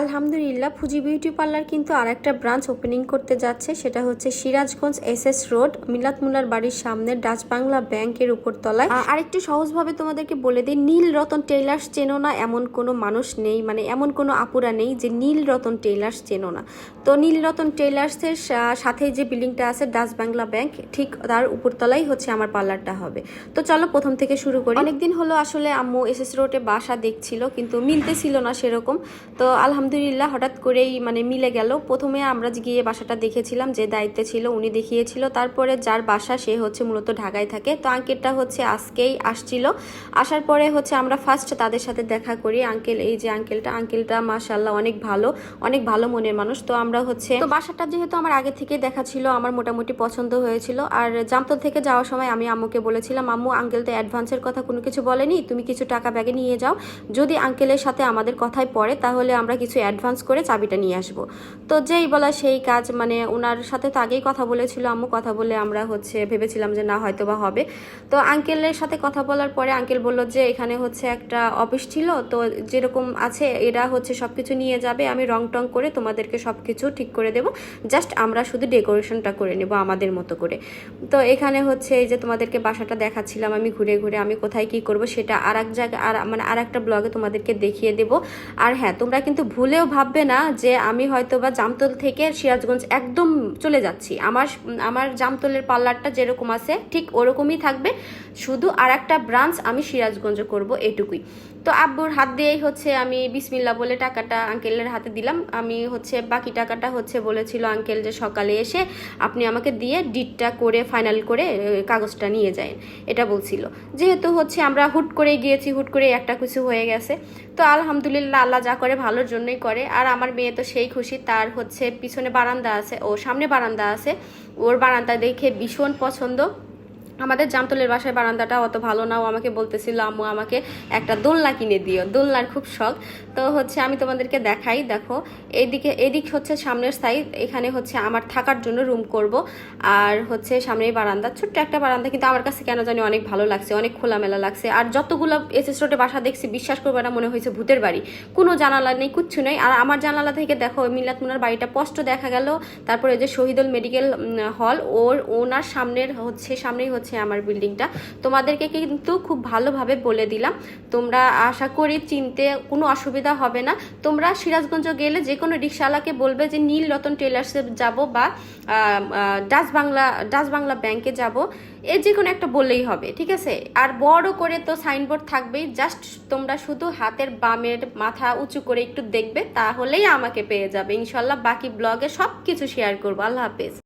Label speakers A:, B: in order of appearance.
A: আলহামদুলিল্লাহ Fuji beauty parlour কিন্তু আর একটা ব্রাঞ্চ ওপেনিং করতে যাচ্ছে। সেটা হচ্ছে Sirajganj S S road Milat মুলার বাড়ির সামনে ডাচ বাংলা ব্যাংকের উপর তলায় আর একটু সহজভাবে তোমাদেরকে বলে দিই, নীল রতন টেইলার্স চেনো না, এমন কোনো মানুষ নেই মানে এমন কোনো আপুরা নেই যে নীল রতন টেইলার্স চেনো না। তো নীল রতন টেইলার্সের সাথে যে বিল্ডিংটা আছে ডাচ বাংলা ব্যাংক, ঠিক তার উপরতলাই হচ্ছে আমার পার্লারটা হবে। তো চলো প্রথম থেকে শুরু করি। অনেকদিন হলো আসলে আম্মু এস এস রোডে বাসা দেখছিল, কিন্তু মিলতেছিল না সেরকম। তো আলহামদুলিল্লাহ হঠাৎ করেই মানে মিলে গেল। প্রথমে আমরা গিয়ে বাসাটা দেখেছিলাম, যে দায়িত্বে ছিল, উনি দেখিয়েছিল। তারপরে যার বাসা, সে হচ্ছে মূলত ঢাকায় থাকে। তো আঙ্কেলটা হচ্ছে আজকেই আসছিল। আসার পরে হচ্ছে আমরা ফার্স্ট তাদের সাথে দেখা করি। আঙ্কেল, এই যে আঙ্কেলটা আঙ্কেলটা মাশাল্লাহ অনেক ভালো অনেক ভালো মনের মানুষ। তো আমরা হচ্ছে তো বাসাটা যেহেতু আমার আগে থেকে দেখা ছিল, আমার মোটামুটি পছন্দ হয়েছিল। আর জামতল থেকে যাওয়ার সময় আমি আম্মুকে বলেছিলাম, আম্মু, আঙ্কেল তো অ্যাডভান্সের কথা কোনো কিছু বলেনি, তুমি কিছু টাকা ব্যাগে নিয়ে যাও। যদি আঙ্কেলের সাথে আমাদের কথায় পড়ে, তাহলে আমরা কিছু অ্যাডভান্স করে চাবিটা নিয়ে আসব। তো যেই বলা সেই কাজ মানে ওনার সাথে তো আগেই কথা বলেছিল আম্মু, কথা বলে আমরা হচ্ছে ভেবেছিলাম যে না, হয়তো বা হবে। তো আঙ্কেলের সাথে কথা বলার পরে আঙ্কেল বলল যে এখানে হচ্ছে একটা অফিস ছিল, তো যেরকম আছে এরা হচ্ছে সব কিছু নিয়ে যাবে, আমি রং টং করে তোমাদেরকে সব কিছু ঠিক করে দেব। জাস্ট আমরা শুধু ডেকোরেশনটা করে নেব আমাদের মতো করে। তো এখানে হচ্ছে এই যে তোমাদেরকে বাসাটা দেখাচ্ছিলাম আমি ঘুরে ঘুরে, আমি কোথায় কি করব সেটা আর এক জায়গায় আর মানে আর একটা ব্লগে তোমাদেরকে দেখিয়ে দেব। আর হ্যাঁ তোমরা কিন্তু ভুলেও ভাববে না যে আমি হয়তো বা জামতল থেকে সিরাজগঞ্জ একদম চলে যাচ্ছি। আমার আমার জামতলের পার্লারটা যেরকম আছে, ঠিক ওরকমই থাকবে। শুধু আর একটা ব্রাঞ্চ আমি সিরাজগঞ্জ করব এটুকুই। তো আব্বুর হাত দিয়েই হচ্ছে আমি বিসমিল্লা বলে টাকাটা আঙ্কেলের হাতে দিলাম। আমি হচ্ছে, বাকি টাকাটা হচ্ছে বলেছিল আঙ্কেল যে সকালে এসে আপনি আমাকে দিয়ে ডিটটা করে, ফাইনাল করে কাগজটা নিয়ে যায়। এটা বলছিল। যেহেতু হচ্ছে আমরা হুট করে গিয়েছি, হুট করে একটা কিছু হয়ে গেছে। তো আলহামদুলিল্লাহ আল্লাহ যা করে ভালোর জন্যই করে। আর আমার মেয়ে তো সেই খুশি, তার হচ্ছে পিছনে বারান্দা আছে, ও সামনে বারান্দা আছে। ওর বারান্দা দেখে ভীষণ পছন্দ। আমাদের জামতলের বাসায় বারান্দাটা অত ভালো না। ও আমাকে বলতেছিল, আম্মু, আমাকে একটা দোলনা কিনে দিও। দোলনার খুব শখ। তো হচ্ছে আমি তোমাদেরকে দেখাই, দেখো। এইদিকে, এদিক হচ্ছে সামনের সাইড এখানে হচ্ছে আমার থাকার জন্য রুম করব। আর হচ্ছে সামনেই বারান্দা। ছোট্ট একটা বারান্দা, কিন্তু আমার কাছে কেন জানি অনেক ভালো লাগছে, অনেক খোলামেলা লাগছে। আর যতগুলো এসএস রোডে বাসা দেখছি, বিশ্বাস করবে না, মনে হয়েছে ভূতের বাড়ি। কোনো জানালা নেই, কিচ্ছু নেই। আর আমার জানালা থেকে দেখো মিলাত মুনার বাড়িটা স্পষ্ট দেখা গেল। তারপরে যে শহীদুল মেডিকেল হল, ওর ওনার সামনের হচ্ছে, সামনেই হচ্ছে আমার বিল্ডিংটা তোমাদেরকে কিন্তু খুব ভালোভাবে বলে দিলাম। তোমরা আশা করি চিনতে কোনো অসুবিধা হবে না। তোমরা সিরাজগঞ্জ গেলে যে কোনো রিক্সাওয়ালাকে বলবে যে, নীল রতন টেলার্সে যাব বা ডাচ বাংলা ডাচ বাংলা ব্যাংকে যাব। এ যে কোনো একটা বললেই হবে, ঠিক আছে? আর বড় করে তো সাইনবোর্ড থাকবেই। জাস্ট তোমরা শুধু হাতের বামের মাথা উঁচু করে একটু দেখবে, তাহলেই আমাকে পেয়ে যাবে। ইনশাল্লাহ বাকি ব্লগে সব কিছু শেয়ার করব। আল্লাহ হাফেজ।